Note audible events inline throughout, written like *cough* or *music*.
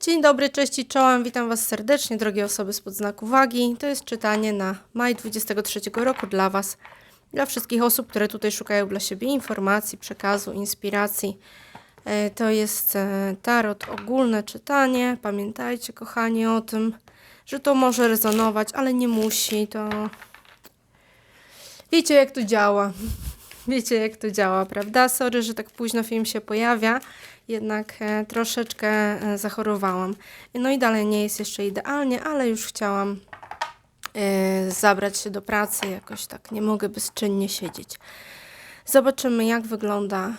Dzień dobry, cześć i czołem. Witam Was serdecznie, drogie osoby spod znaku wagi. To jest czytanie na maj 23 roku dla Was, dla wszystkich osób, które tutaj szukają dla siebie informacji, przekazu, inspiracji. E, To jest e, tarot ogólne czytanie. Pamiętajcie, kochani, o tym, że to może rezonować, ale nie musi. To wiecie, jak to działa. *laughs* Wiecie, jak to działa, prawda? Sorry, że tak późno film się pojawia, jednak e, troszeczkę e, zachorowałam. No i dalej nie jest jeszcze idealnie, ale już chciałam e, zabrać się do pracy, jakoś tak nie mogę bezczynnie siedzieć. Zobaczymy, jak wygląda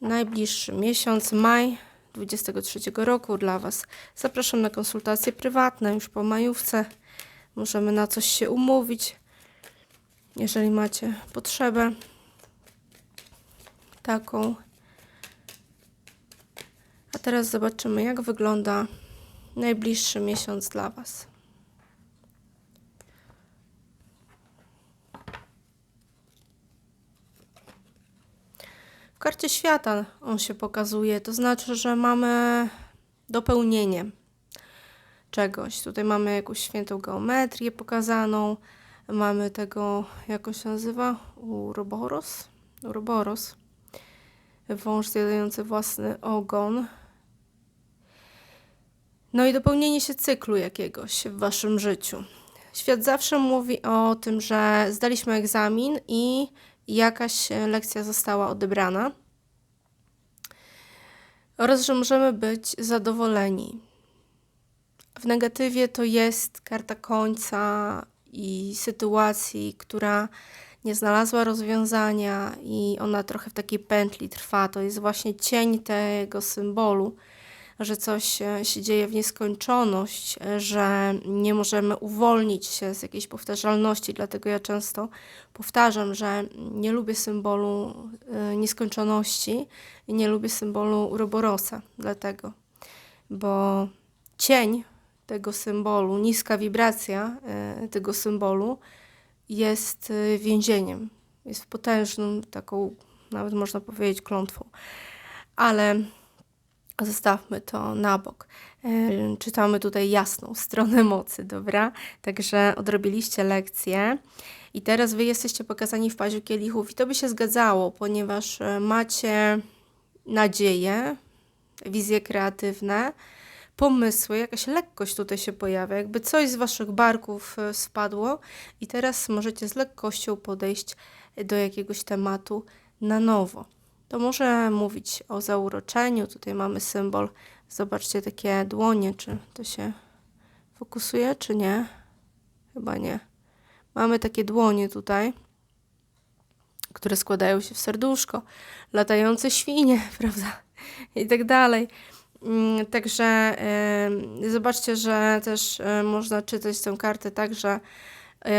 najbliższy miesiąc, maj 23 roku dla Was. Zapraszam na konsultacje prywatne już po majówce. Możemy na coś się umówić, jeżeli macie potrzebę taką. A teraz zobaczymy, jak wygląda najbliższy miesiąc dla Was. W karcie świata on się pokazuje, to znaczy, że mamy dopełnienie czegoś. Tutaj mamy jakąś świętą geometrię pokazaną. Mamy tego, jak on się nazywa? Uroboros? Uroboros wąż zjadający własny ogon. No i dopełnienie się cyklu jakiegoś w waszym życiu. Świat zawsze mówi o tym, że zdaliśmy egzamin i jakaś lekcja została odebrana. Oraz, że możemy być zadowoleni. W negatywie to jest karta końca i sytuacji, która nie znalazła rozwiązania i ona trochę w takiej pętli trwa. To jest właśnie cień tego symbolu, że coś e, się dzieje w nieskończoność, e, że nie możemy uwolnić się z jakiejś powtarzalności. Dlatego ja często powtarzam, że nie lubię symbolu e, nieskończoności i nie lubię symbolu Uroborosa. Dlatego, bo cień tego symbolu, niska wibracja tego symbolu jest więzieniem. Jest potężną, taką, nawet można powiedzieć, klątwą. Ale zostawmy to na bok. Y, Czytamy tutaj jasną stronę mocy, dobra? Także odrobiliście lekcję. I teraz wy jesteście pokazani w paziu kielichów i to by się zgadzało, ponieważ y, macie nadzieję, wizje kreatywne, pomysły, jakaś lekkość tutaj się pojawia, jakby coś z waszych barków e, spadło i teraz możecie z lekkością podejść do jakiegoś tematu na nowo. To może mówić o zauroczeniu. Tutaj mamy symbol. Zobaczcie takie dłonie, czy to się fokusuje, czy nie? Chyba nie. Mamy takie dłonie tutaj, które składają się w serduszko, latające świnie, *laughs* prawda? I tak dalej. Mm, Także zobaczcie, że też y, można czytać tę kartę tak, że y,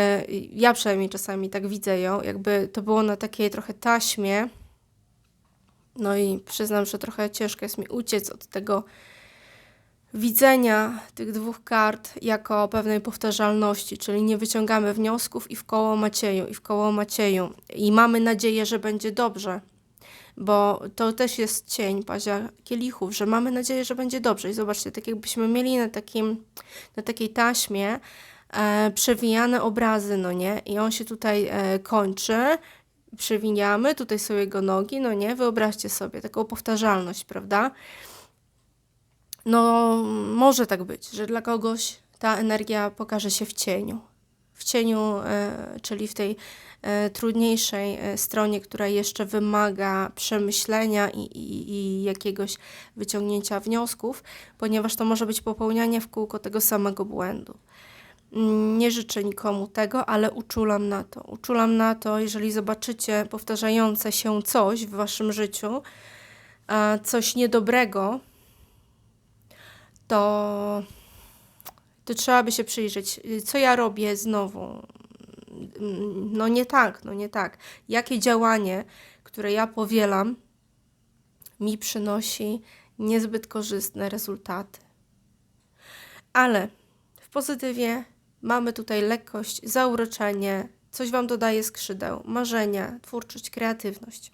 ja przynajmniej czasami tak widzę ją, jakby to było na takiej trochę taśmie. No i przyznam, że trochę ciężko jest mi uciec od tego widzenia tych dwóch kart jako pewnej powtarzalności, czyli nie wyciągamy wniosków i w koło Macieju, i w koło Macieju. I mamy nadzieję, że będzie dobrze bo to też jest cień pazia kielichów, że mamy nadzieję, że będzie dobrze. I zobaczcie, tak jakbyśmy mieli na, takim, na takiej taśmie e, przewijane obrazy, no nie? I on się tutaj e, kończy, przewijamy, tutaj są jego nogi, no nie? Wyobraźcie sobie taką powtarzalność, prawda? No, może tak być, że dla kogoś ta energia pokaże się w cieniu. W cieniu, e, czyli w tej e, trudniejszej e, stronie, która jeszcze wymaga przemyślenia i, i, i jakiegoś wyciągnięcia wniosków, ponieważ to może być popełnianie w kółko tego samego błędu. Nie życzę nikomu tego, ale uczulam na to. Uczulam na to, jeżeli zobaczycie powtarzające się coś w waszym życiu, coś niedobrego, to, to trzeba by się przyjrzeć, co ja robię znowu. No nie tak, no nie tak. Jakie działanie, które ja powielam, mi przynosi niezbyt korzystne rezultaty. Ale w pozytywie mamy tutaj lekkość, zauroczenie, coś Wam dodaje skrzydeł, marzenia, twórczość, kreatywność.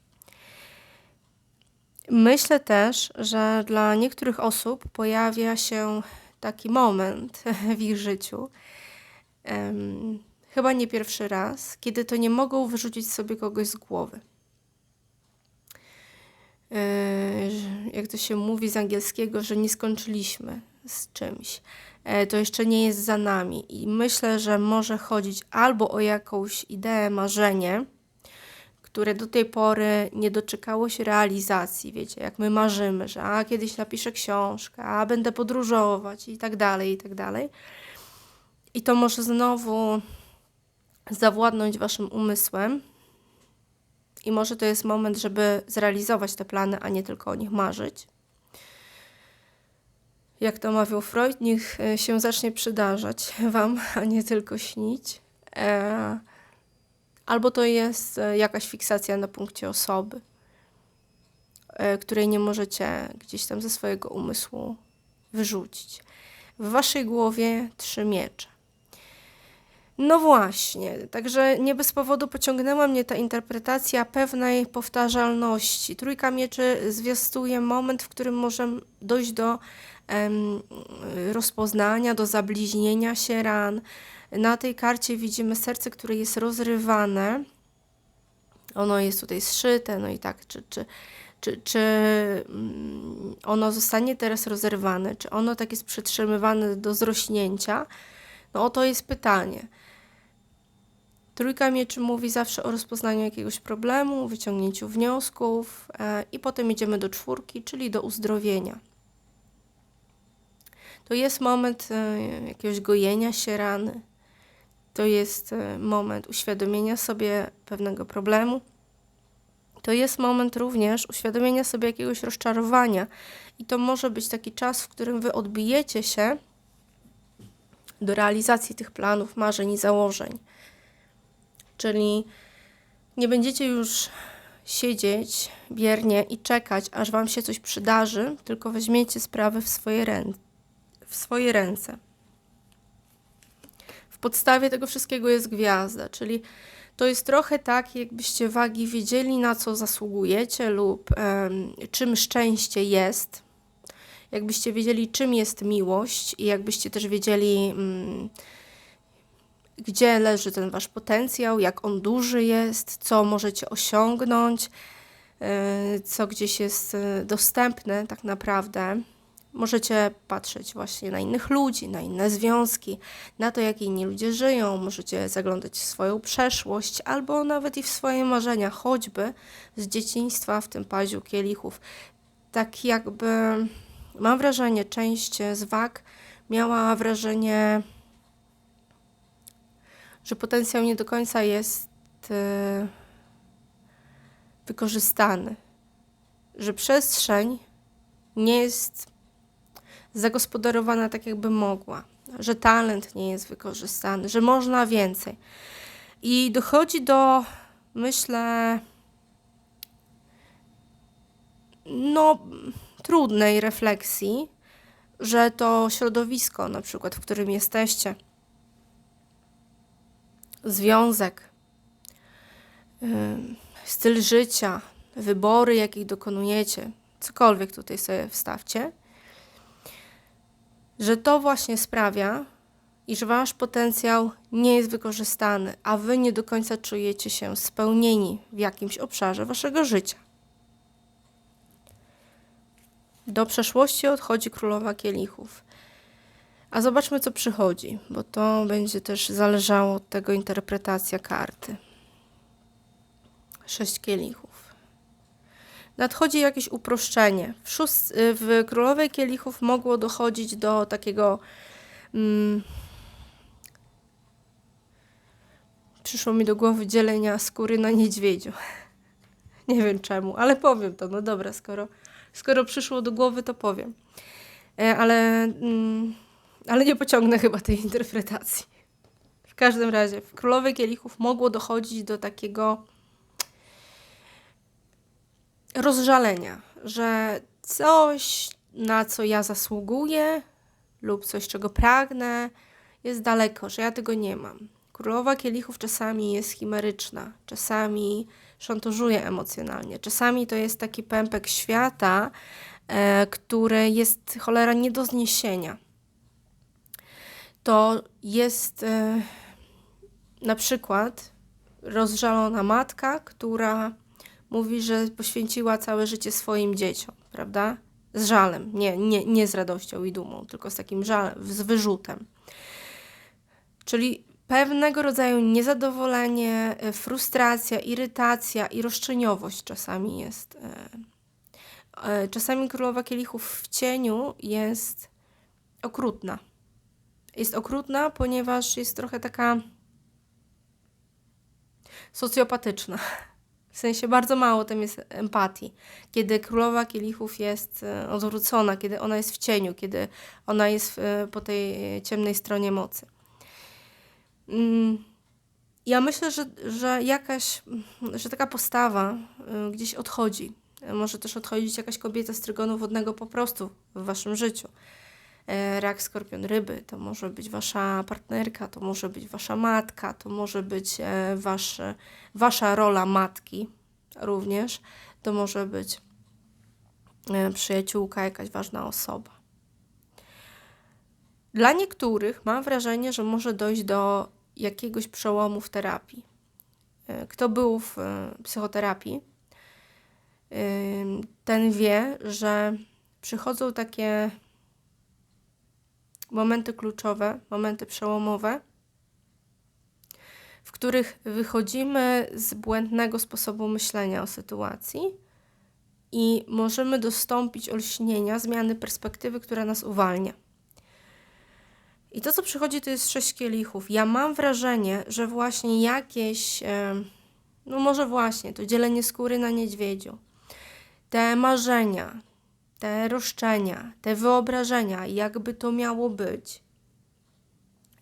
Myślę też, że dla niektórych osób pojawia się taki moment *laughs* w ich życiu, em, chyba nie pierwszy raz, kiedy to nie mogą wyrzucić sobie kogoś z głowy. Że- jak to się mówi z angielskiego, że nie skończyliśmy z czymś. E, To jeszcze nie jest za nami. I myślę, że może chodzić albo o jakąś ideę, marzenie, które do tej pory nie doczekało się realizacji. Wiecie, jak my marzymy, że a kiedyś napiszę książkę, a będę podróżować i tak dalej, i tak dalej. I to może znowu zawładnąć waszym umysłem. I może to jest moment, żeby zrealizować te plany, a nie tylko o nich marzyć. Jak to mawiał Freud, niech e, się zacznie przydarzać *laughs* wam, a nie tylko śnić. E, albo to jest e, jakaś fiksacja na punkcie osoby, której nie możecie gdzieś tam ze swojego umysłu wyrzucić. W waszej głowie trzy miecze. No właśnie, także nie bez powodu pociągnęła mnie ta interpretacja pewnej powtarzalności. Trójka mieczy zwiastuje moment, w którym możemy dojść do rozpoznania, do zabliźnienia się ran. Na tej karcie widzimy serce, które jest rozrywane. Ono jest tutaj zszyte, no i tak, czy, czy, czy, czy mm, ono zostanie teraz rozerwane, czy ono tak jest przytrzymywane do zrośnięcia? No o to jest pytanie. Trójka mieczy mówi zawsze o rozpoznaniu jakiegoś problemu, wyciągnięciu wniosków e, i potem idziemy do czwórki, czyli do uzdrowienia. To jest moment e, jakiegoś gojenia się rany. To jest e, moment uświadomienia sobie pewnego problemu. To jest moment również uświadomienia sobie jakiegoś rozczarowania. I to może być taki czas, w którym wy odbijecie się do realizacji tych planów, marzeń i założeń. Czyli nie będziecie już siedzieć biernie i czekać, aż wam się coś przydarzy, tylko weźmiecie sprawy w swoje, rę- w swoje ręce. W podstawie tego wszystkiego jest gwiazda, czyli to jest trochę tak, jakbyście wagi wiedzieli, na co zasługujecie lub em, czym szczęście jest. Jakbyście wiedzieli, czym jest miłość i jakbyście też wiedzieli, mm, gdzie leży ten wasz potencjał, jak on duży jest, co możecie osiągnąć, yy, co gdzieś jest yy, dostępne tak naprawdę. Możecie patrzeć właśnie na innych ludzi, na inne związki, na to, jak inni ludzie żyją. Możecie zaglądać w swoją przeszłość albo nawet i w swoje marzenia, choćby z dzieciństwa w tym paziu kielichów. Tak jakby mam wrażenie, część z wag miała wrażenie, że potencjał nie do końca jest e, wykorzystany, że przestrzeń nie jest zagospodarowana tak, jakby mogła, że talent nie jest wykorzystany, że można więcej. I dochodzi do, myślę, no, trudnej refleksji, że to środowisko, na przykład, w którym jesteście, związek, ym, styl życia, wybory, jakich dokonujecie, cokolwiek tutaj sobie wstawcie, że to właśnie sprawia, iż wasz potencjał nie jest wykorzystany, a wy nie do końca czujecie się spełnieni w jakimś obszarze waszego życia. Do przeszłości odchodzi królowa kielichów. A zobaczmy, co przychodzi, bo to będzie też zależało od tego interpretacja karty. Sześć kielichów. Nadchodzi jakieś uproszczenie. W, szóst- w królowej kielichów mogło dochodzić do takiego. Mm, przyszło mi do głowy dzielenia skóry na niedźwiedziu. *laughs* Nie wiem czemu, ale powiem to. No dobra, skoro, skoro przyszło do głowy, to powiem. E, ale. Mm, ale nie pociągnę chyba tej interpretacji. W każdym razie, w Królowej Kielichów mogło dochodzić do takiego rozżalenia, że coś, na co ja zasługuję, lub coś, czego pragnę, jest daleko, że ja tego nie mam. Królowa Kielichów czasami jest chimeryczna, czasami szantażuje emocjonalnie. Czasami to jest taki pępek świata, e, który jest cholera nie do zniesienia. To jest e, na przykład rozżalona matka, która mówi, że poświęciła całe życie swoim dzieciom, prawda? Z żalem, nie, nie, nie z radością i dumą, tylko z takim żalem, z wyrzutem. Czyli pewnego rodzaju niezadowolenie, e, frustracja, irytacja i roszczeniowość czasami jest. e, e, Czasami królowa kielichów w cieniu jest okrutna. Jest okrutna, ponieważ jest trochę taka socjopatyczna. W sensie bardzo mało tam jest empatii. Kiedy królowa kielichów jest e, odwrócona, kiedy ona jest w cieniu, kiedy ona jest e, po tej ciemnej stronie mocy. Mm, Ja myślę, że, że jakaś, że taka postawa y, gdzieś odchodzi. Może też odchodzić jakaś kobieta z trygonu wodnego po prostu w waszym życiu. E, Rak, skorpion, ryby, to może być wasza partnerka, to może być wasza matka, to może być e, wasz, wasza rola matki również, to może być e, przyjaciółka, jakaś ważna osoba. Dla niektórych mam wrażenie, że może dojść do jakiegoś przełomu w terapii. Kto był w psychoterapii, ten wie, że przychodzą takie momenty kluczowe, momenty przełomowe, w których wychodzimy z błędnego sposobu myślenia o sytuacji i możemy dostąpić olśnienia, zmiany perspektywy, która nas uwalnia. I to, co przychodzi, to jest sześć kielichów. Ja mam wrażenie, że właśnie jakieś, em, no może właśnie, to dzielenie skóry na niedźwiedziu, te marzenia, te roszczenia, te wyobrażenia, jakby to miało być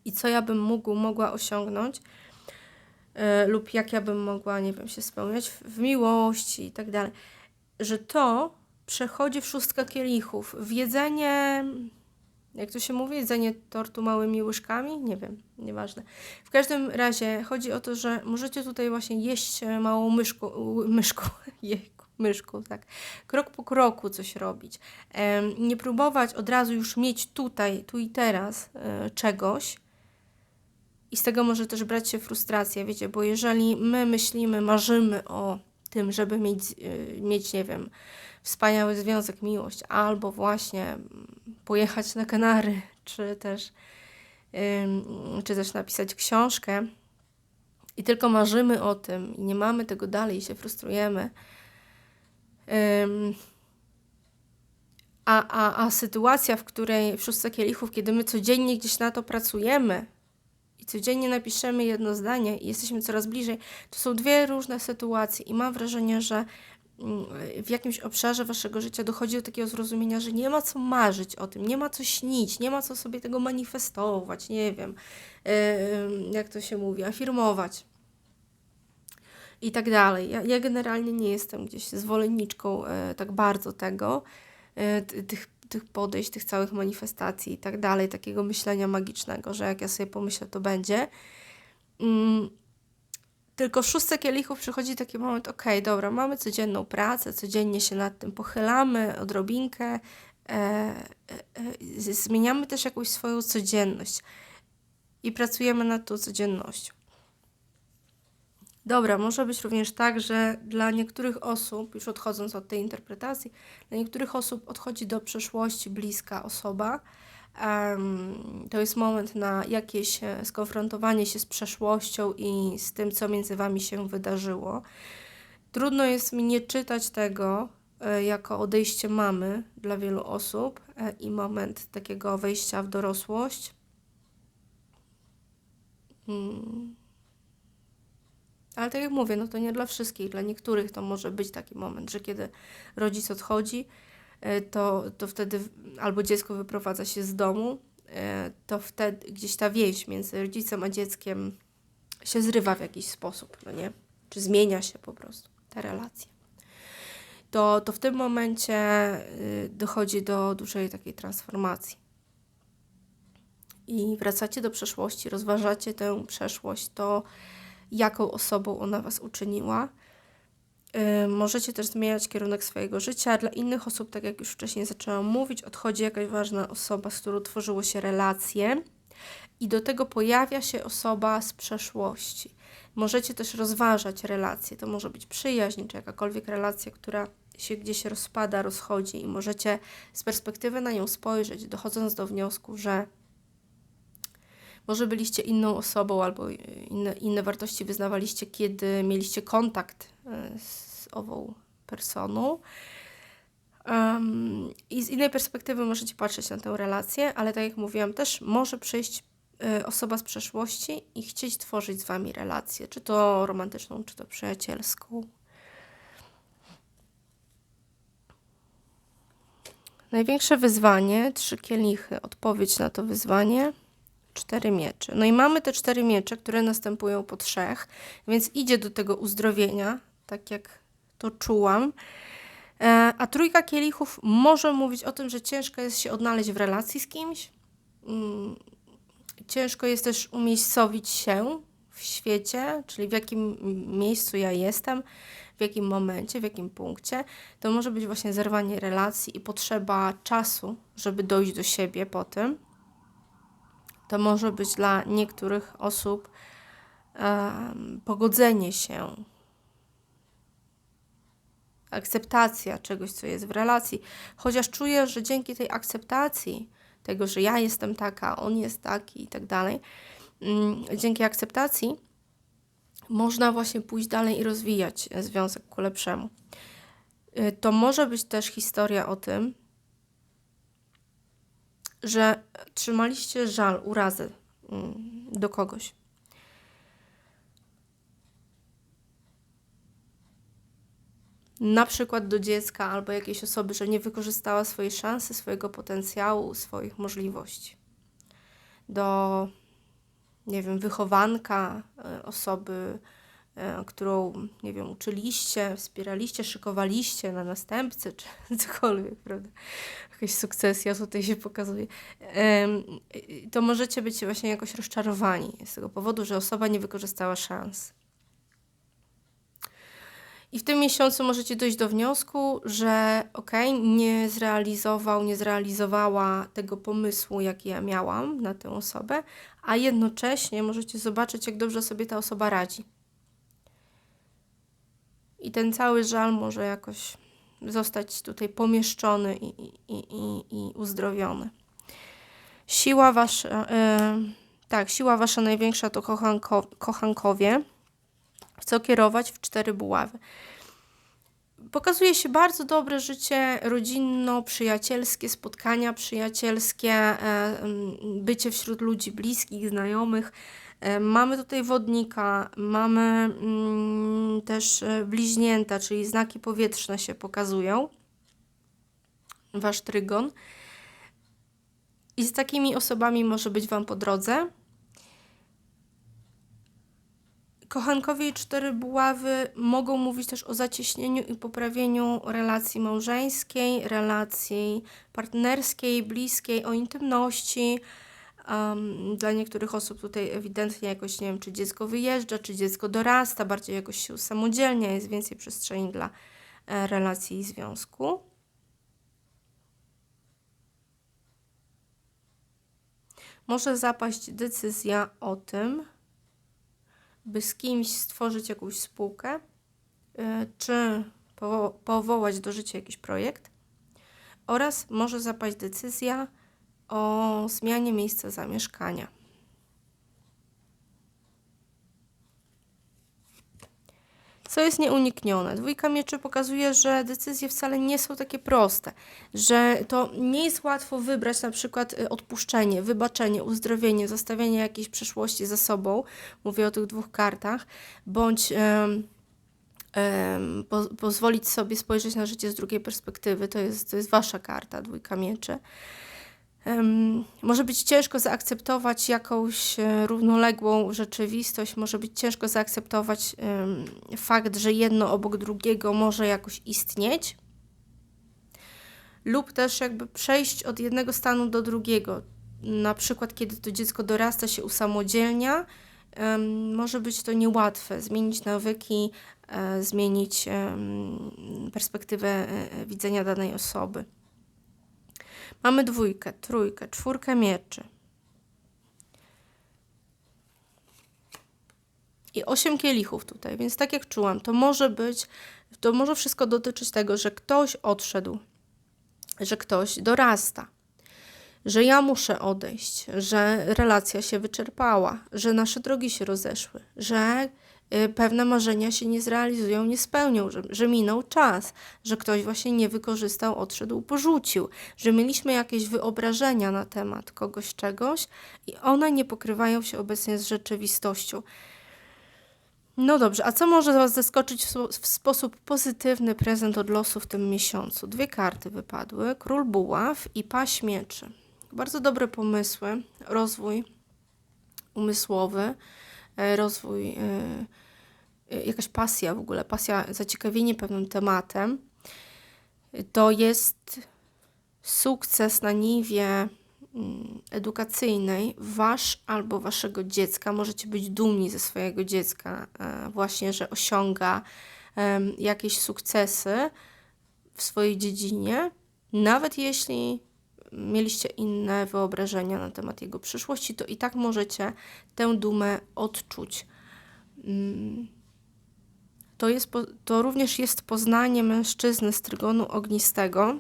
i co ja bym mógł, mogła osiągnąć, e, lub jak ja bym mogła, nie wiem, się spełniać w, w miłości i tak dalej, że to przechodzi w szóstkę kielichów, w jedzenie jak to się mówi, jedzenie tortu małymi łyżkami? Nie wiem, nieważne. W każdym razie chodzi o to, że możecie tutaj właśnie jeść małą myszką, myszką, *laughs* jejku, myszką, tak, krok po kroku coś robić. Nie próbować od razu już mieć tutaj, tu i teraz e, czegoś, i z tego może też brać się frustracja, wiecie, bo jeżeli my myślimy, marzymy o tym, żeby mieć, e, mieć nie wiem, wspaniały związek, miłość, albo właśnie mm, pojechać na Kanary, *laughs* czy też, czy też napisać książkę i tylko marzymy o tym i nie mamy tego dalej i się frustrujemy. A, a, a sytuacja, w której w szóstce kielichów, kiedy my codziennie gdzieś na to pracujemy i codziennie napiszemy jedno zdanie i jesteśmy coraz bliżej, to są dwie różne sytuacje i mam wrażenie, że mm, w jakimś obszarze waszego życia dochodzi do takiego zrozumienia, że nie ma co marzyć o tym, nie ma co śnić, nie ma co sobie tego manifestować, nie wiem, jak to się mówi, afirmować i tak dalej. Ja, ja generalnie nie jestem gdzieś zwolenniczką e, tak bardzo tego, e, tych, tych podejść, tych całych manifestacji i tak dalej, takiego myślenia magicznego, że jak ja sobie pomyślę, to będzie. Mm, tylko w szóstce kielichów przychodzi taki moment, okej, dobra, mamy codzienną pracę, codziennie się nad tym pochylamy odrobinkę, e, e, e, zmieniamy też jakąś swoją codzienność i pracujemy nad tą codziennością. Dobra, może być również tak, że dla niektórych osób, już odchodząc od tej interpretacji, dla niektórych osób odchodzi do przeszłości bliska osoba. Em, to jest moment na jakieś e, skonfrontowanie się z przeszłością i z tym, co między wami się wydarzyło. Trudno jest mi nie czytać tego e, jako odejście mamy dla wielu osób e, i moment takiego wejścia w dorosłość. Mm. Ale tak jak mówię, no to nie dla wszystkich. Dla niektórych to może być taki moment, że kiedy rodzic odchodzi, e, to, to wtedy albo dziecko wyprowadza się z domu, e, to wtedy gdzieś ta więź między rodzicem a dzieckiem się zrywa w jakiś sposób, no nie? Czy zmienia się po prostu ta relacja. To, to w tym momencie y, dochodzi do dużej takiej transformacji. I wracacie do przeszłości, rozważacie tę przeszłość, to jaką osobą ona was uczyniła. Y, możecie też zmieniać kierunek swojego życia. Dla innych osób, tak jak już wcześniej zaczęłam mówić, odchodzi jakaś ważna osoba, z którą tworzyło się relacje, i do tego pojawia się osoba z przeszłości. Możecie też rozważać relacje. To może być przyjaźń, czy jakakolwiek relacja, która się gdzieś rozpada, rozchodzi, i możecie z perspektywy na nią spojrzeć, dochodząc do wniosku, że może byliście inną osobą albo inne, inne wartości wyznawaliście, kiedy mieliście kontakt e, z ową personą. Um, I z innej perspektywy możecie patrzeć na tę relację, ale tak jak mówiłam, też może przyjść y, osoba z przeszłości i chcieć tworzyć z wami relację, czy to romantyczną, czy to przyjacielską. Największe wyzwanie, trzy kielichy, odpowiedź na to wyzwanie cztery miecze. No i mamy te cztery miecze, które następują po trzech, więc idzie do tego uzdrowienia, tak jak to czułam. E, a trójka kielichów może mówić o tym, że ciężko jest się odnaleźć w relacji z kimś. Mm, ciężko jest też umiejscowić się w świecie, czyli w jakim miejscu ja jestem, w jakim momencie, w jakim punkcie. To może być właśnie zerwanie relacji i potrzeba czasu, żeby dojść do siebie po tym. To może być dla niektórych osób pogodzenie się, akceptacja czegoś, co jest w relacji. Chociaż czuję, że dzięki tej akceptacji, tego, że ja jestem taka, on jest taki i tak dalej, um, dzięki akceptacji można właśnie pójść dalej i rozwijać związek ku lepszemu. Y, to może być też historia o tym, że trzymaliście żal, urazę mm, do kogoś. Na przykład do dziecka albo jakiejś osoby, że nie wykorzystała swojej szansy, swojego potencjału, swoich możliwości. Do, nie wiem, wychowanka, e, osoby, którą, nie wiem, uczyliście, wspieraliście, szykowaliście na następcę, czy *laughs* cokolwiek, prawda? Jakaś sukcesja tutaj się pokazuje. To możecie być właśnie jakoś rozczarowani z tego powodu, że osoba nie wykorzystała szans. I w tym miesiącu możecie dojść do wniosku, że ok, nie zrealizował, nie zrealizowała tego pomysłu, jaki ja miałam na tę osobę, a jednocześnie możecie zobaczyć, jak dobrze sobie ta osoba radzi i ten cały żal może jakoś zostać tutaj pomieszczony i, i, i, i uzdrowiony. Siła wasza, yy, tak, siła wasza największa to kochanko, kochankowie, w co kierować w cztery buławy. Pokazuje się bardzo dobre życie rodzinno-przyjacielskie, spotkania przyjacielskie, e, bycie wśród ludzi bliskich, znajomych, mamy tutaj wodnika, mamy mm, też e, bliźnięta, czyli znaki powietrzne się pokazują. Wasz trygon. I z takimi osobami może być Wam po drodze. Kochankowie i cztery buławy mogą mówić też o zacieśnieniu i poprawieniu relacji małżeńskiej, relacji partnerskiej, bliskiej, o intymności, Um, dla niektórych osób tutaj ewidentnie jakoś, nie wiem, czy dziecko wyjeżdża, czy dziecko dorasta, bardziej jakoś się usamodzielnia, jest więcej przestrzeni dla e, relacji i związku. Może zapaść decyzja o tym, by z kimś stworzyć jakąś spółkę, y, czy powołać do życia jakiś projekt, oraz może zapaść decyzja, o zmianie miejsca zamieszkania. Co jest nieuniknione? Dwójka mieczy pokazuje, że decyzje wcale nie są takie proste, że to nie jest łatwo wybrać na przykład y, odpuszczenie, wybaczenie, uzdrowienie, zostawienie jakiejś przeszłości za sobą. Mówię o tych dwóch kartach, bądź. Po, pozwolić sobie spojrzeć na życie z drugiej perspektywy. To jest, to jest wasza karta, dwójka mieczy. Może być ciężko zaakceptować jakąś e, równoległą rzeczywistość, może być ciężko zaakceptować fakt, że jedno obok drugiego może jakoś istnieć, lub też jakby przejść od jednego stanu do drugiego. Na przykład, kiedy to dziecko dorasta, się usamodzielnia, może być to niełatwe, zmienić nawyki, e, zmienić perspektywę e, widzenia danej osoby. Mamy dwójkę, trójkę, czwórkę mieczy. I osiem kielichów tutaj, więc tak jak czułam, to może być, to może wszystko dotyczyć tego, że ktoś odszedł, że ktoś dorasta, że ja muszę odejść, że relacja się wyczerpała, że nasze drogi się rozeszły, że pewne marzenia się nie zrealizują, nie spełnią, że, że minął czas, że ktoś właśnie nie wykorzystał, odszedł, porzucił, że mieliśmy jakieś wyobrażenia na temat kogoś, czegoś i one nie pokrywają się obecnie z rzeczywistością. No dobrze, a co może Was zaskoczyć w, spo- w sposób pozytywny prezent od losu w tym miesiącu? Dwie karty wypadły, król buław i paź mieczy. Bardzo dobre pomysły, rozwój umysłowy, e, rozwój, e, jakaś pasja w ogóle, pasja, zaciekawienie pewnym tematem. To jest sukces na niwie mm, edukacyjnej wasz albo waszego dziecka. Możecie być dumni ze swojego dziecka, e, właśnie, że osiąga jakieś sukcesy w swojej dziedzinie, nawet jeśli mieliście inne wyobrażenia na temat jego przyszłości, to i tak możecie tę dumę odczuć. To, jest, to również jest poznanie mężczyzny z trygonu ognistego,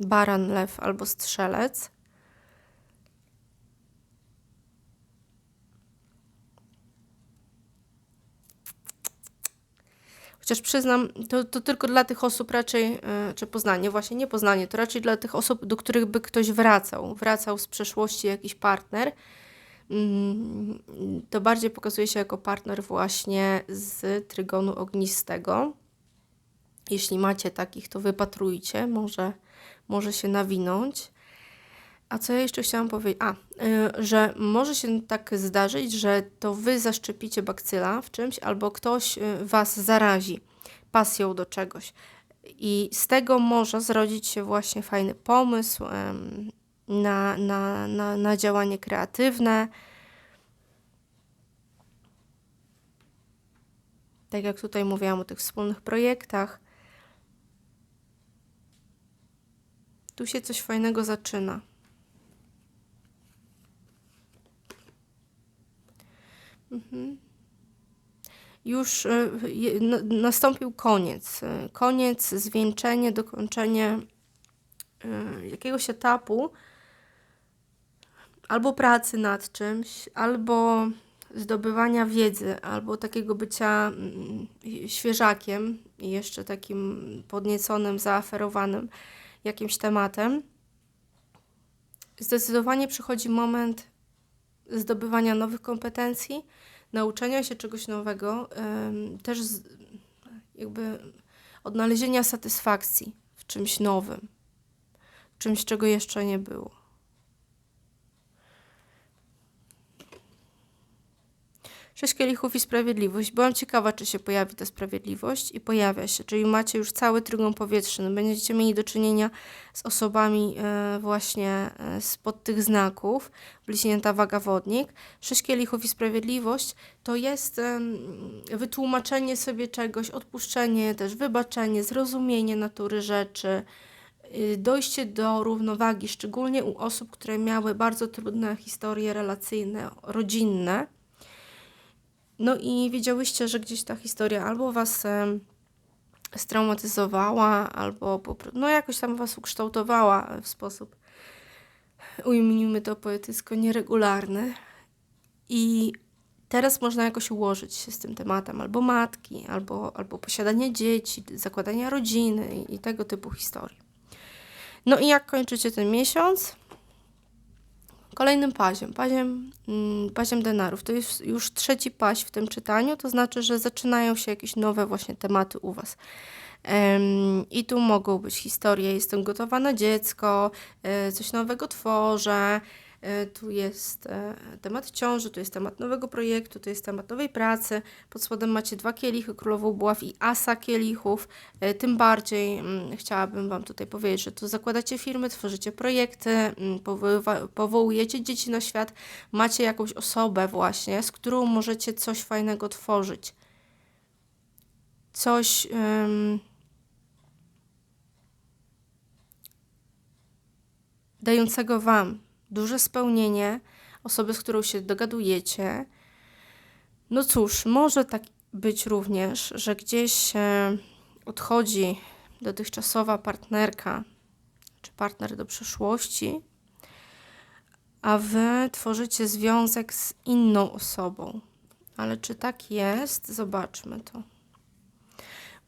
baran, lew albo strzelec. Chociaż przyznam, to, to tylko dla tych osób raczej, e, czy Poznanie, właśnie nie Poznanie, to raczej dla tych osób, do których by ktoś wracał, wracał z przeszłości jakiś partner. Mm, To bardziej pokazuje się jako partner właśnie z trygonu ognistego. Jeśli macie takich, to wypatrujcie, może, może się nawinąć. A co ja jeszcze chciałam powiedzieć? A, y, że może się tak zdarzyć, że to wy zaszczepicie bakcyla w czymś, albo ktoś y, was zarazi pasją do czegoś. I z tego może zrodzić się właśnie fajny pomysł na, na, na, na działanie kreatywne. Tak jak tutaj mówiłam o tych wspólnych projektach. Tu się coś fajnego zaczyna. Mhm. Już e, je- n- nastąpił koniec. e, Koniec, zwieńczenie, dokończenie e, jakiegoś etapu albo pracy nad czymś, albo zdobywania wiedzy, albo takiego bycia mm, świeżakiem i jeszcze takim podnieconym, zaaferowanym jakimś tematem. Zdecydowanie przychodzi moment zdobywania nowych kompetencji, nauczenia się czegoś nowego, też jakby odnalezienia satysfakcji w czymś nowym, czymś, czego jeszcze nie było. Sześć kielichów i sprawiedliwość. Byłam ciekawa, czy się pojawi ta sprawiedliwość i pojawia się, czyli macie już cały trygon powietrzny. Będziecie mieli do czynienia z osobami e, właśnie e, spod tych znaków. Bliźnięta waga wodnik. Sześć kielichów i sprawiedliwość to jest wytłumaczenie sobie czegoś, odpuszczenie, też wybaczenie, zrozumienie natury rzeczy, y, dojście do równowagi, szczególnie u osób, które miały bardzo trudne historie relacyjne, rodzinne. No i wiedziałyście, że gdzieś ta historia albo was straumatyzowała, albo po, no jakoś tam was ukształtowała w sposób, ujmijmy to poetycko, nieregularny. I teraz można jakoś ułożyć się z tym tematem, albo matki, albo, albo posiadanie dzieci, zakładania rodziny i tego typu historii. No i jak kończycie ten miesiąc? Kolejnym paziem, paziem, mm, paziem denarów. To jest już trzeci paź w tym czytaniu, to znaczy, że zaczynają się jakieś nowe właśnie tematy u Was. I tu mogą być historie, jestem gotowa na dziecko, e, coś nowego tworzę, tu jest e, temat ciąży, tu jest temat nowego projektu, tu jest temat nowej pracy. Pod spodem macie dwa kielichy, królową buław i asa kielichów. E, Tym bardziej mm, chciałabym Wam tutaj powiedzieć, że tu zakładacie firmy, tworzycie projekty, mm, powołujecie dzieci na świat, macie jakąś osobę właśnie, z którą możecie coś fajnego tworzyć. coś em, dającego Wam duże spełnienie, osobę, z którą się dogadujecie. No cóż, może tak być również, że gdzieś e, odchodzi dotychczasowa partnerka czy partner do przyszłości, a Wy tworzycie związek z inną osobą. Ale czy tak jest? Zobaczmy to.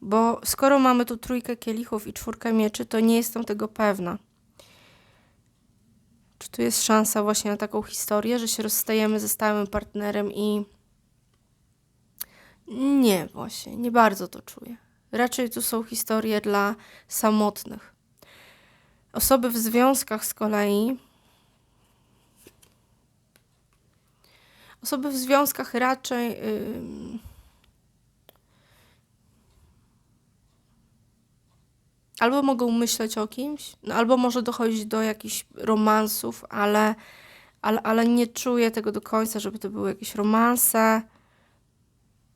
Bo skoro mamy tu trójkę kielichów i czwórkę mieczy, to nie jestem tego pewna. Czy tu jest szansa właśnie na taką historię, że się rozstajemy ze stałym partnerem i. Nie, właśnie, nie bardzo to czuję. Raczej tu są historie dla samotnych. Osoby w związkach z kolei. Osoby w związkach raczej. ym, albo mogą myśleć o kimś, no albo może dochodzić do jakichś romansów, ale, ale, ale nie czuję tego do końca, żeby to były jakieś romanse.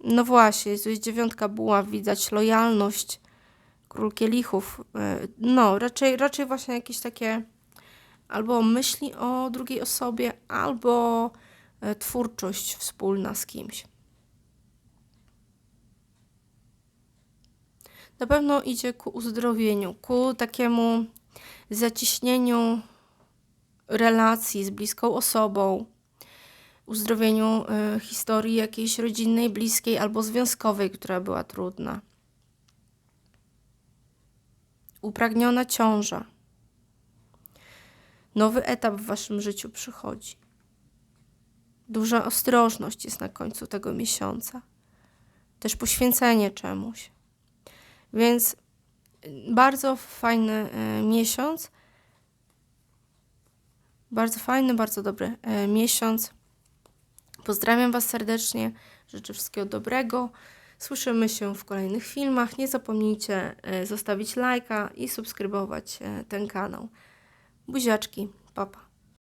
No właśnie, jest dziewiątka buław, widać lojalność, król kielichów. y, No, raczej, raczej właśnie jakieś takie albo myśli o drugiej osobie, albo e, twórczość wspólna z kimś. Na pewno idzie ku uzdrowieniu, ku takiemu zacieśnieniu relacji z bliską osobą, uzdrowieniu y, historii jakiejś rodzinnej, bliskiej albo związkowej, która była trudna. Upragniona ciąża. Nowy etap w waszym życiu przychodzi. Duża ostrożność jest na końcu tego miesiąca. Też poświęcenie czemuś. Więc bardzo fajny y, miesiąc. Bardzo fajny, bardzo dobry y, miesiąc. Pozdrawiam Was serdecznie. Życzę wszystkiego dobrego. Słyszymy się w kolejnych filmach. Nie zapomnijcie y, zostawić lajka i subskrybować ten kanał. Buziaczki, papa.